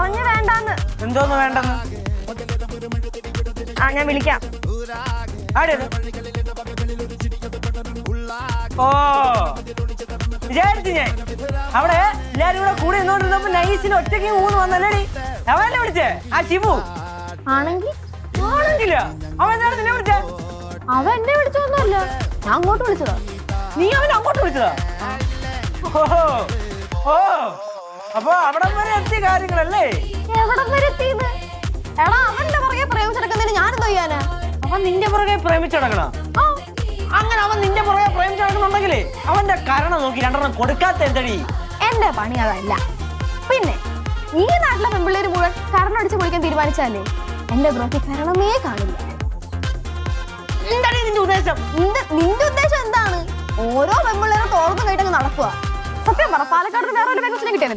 പറഞ്ഞു വേണ്ടാന്ന്. എന്തോന്ന് വേണ്ടെന്ന്? ആ ഞാൻ വിളിക്കാം? ഓ വിചാരിച്ചു ഞാൻ. അവിടെ എല്ലാരും കൂടെ കൂടി നിന്നോണ്ടിരുന്നപ്പോ നൈസിന് ഒറ്റയ്ക്ക് മൂന്ന് വന്നല്ലേടി? അവനല്ലേ വിളിച്ചേ? ആ ശിവു. ആണെങ്കിൽ ആണെങ്കില? അവൻ എന്താണ് നിന്നെ വിളിച്ചേ? അവൻ എന്നെ വിളിച്ചൊന്നുമല്ല. ഞാൻ അങ്ങോട്ട് വിളിച്ചതാ. നീ അവൻ അങ്ങോട്ട് വിളിച്ചതാ? ഓഹോ ഓ. അപ്പൊ അവിടെ വരെ എത്തിയ കാര്യങ്ങളല്ലേ? എവിടെ വരെ എത്തിയത് എടാ അവന്റെ പുറകെ പ്രേമിച്ചെടുക്കുന്നതിന് ഞാൻ ചെയ്യാനാ? അവൻ നിന്റെ പുറകെ പ്രേമിച്ചെടുക്കണ? അങ്ങനെ അവൻ നിന്റെ പുറകെ പ്രേമിച്ചടക്കുന്നുണ്ടെങ്കിലേ അവന്റെ കാരണം നോക്കി രണ്ടെണ്ണം കൊടുക്കാത്ത എന്തടി? എന്റെ പണി അതല്ല. പിന്നെ ഈ നാട്ടിലെ പെമ്പിള്ളേര് മുഴുവൻ കരണം അടിച്ച് പൊളിക്കാൻ തീരുമാനിച്ചാലേ എന്റെ ബ്രോക്ക് കരണമേ കാണില്ല. എന്താടി നിന്റെ ഉദ്ദേശം? നിന്റെ നിന്റെ ഉദ്ദേശം എന്താണ്? ഓരോ പെമ്പിള്ളേരും തോർന്നു കേട്ടങ്ങ് നടക്കുക സത്യം പറ. പാലക്കാട് വേറെ ഒരു പെങ്കൊച്ചിനെ കിട്ടിയാൽ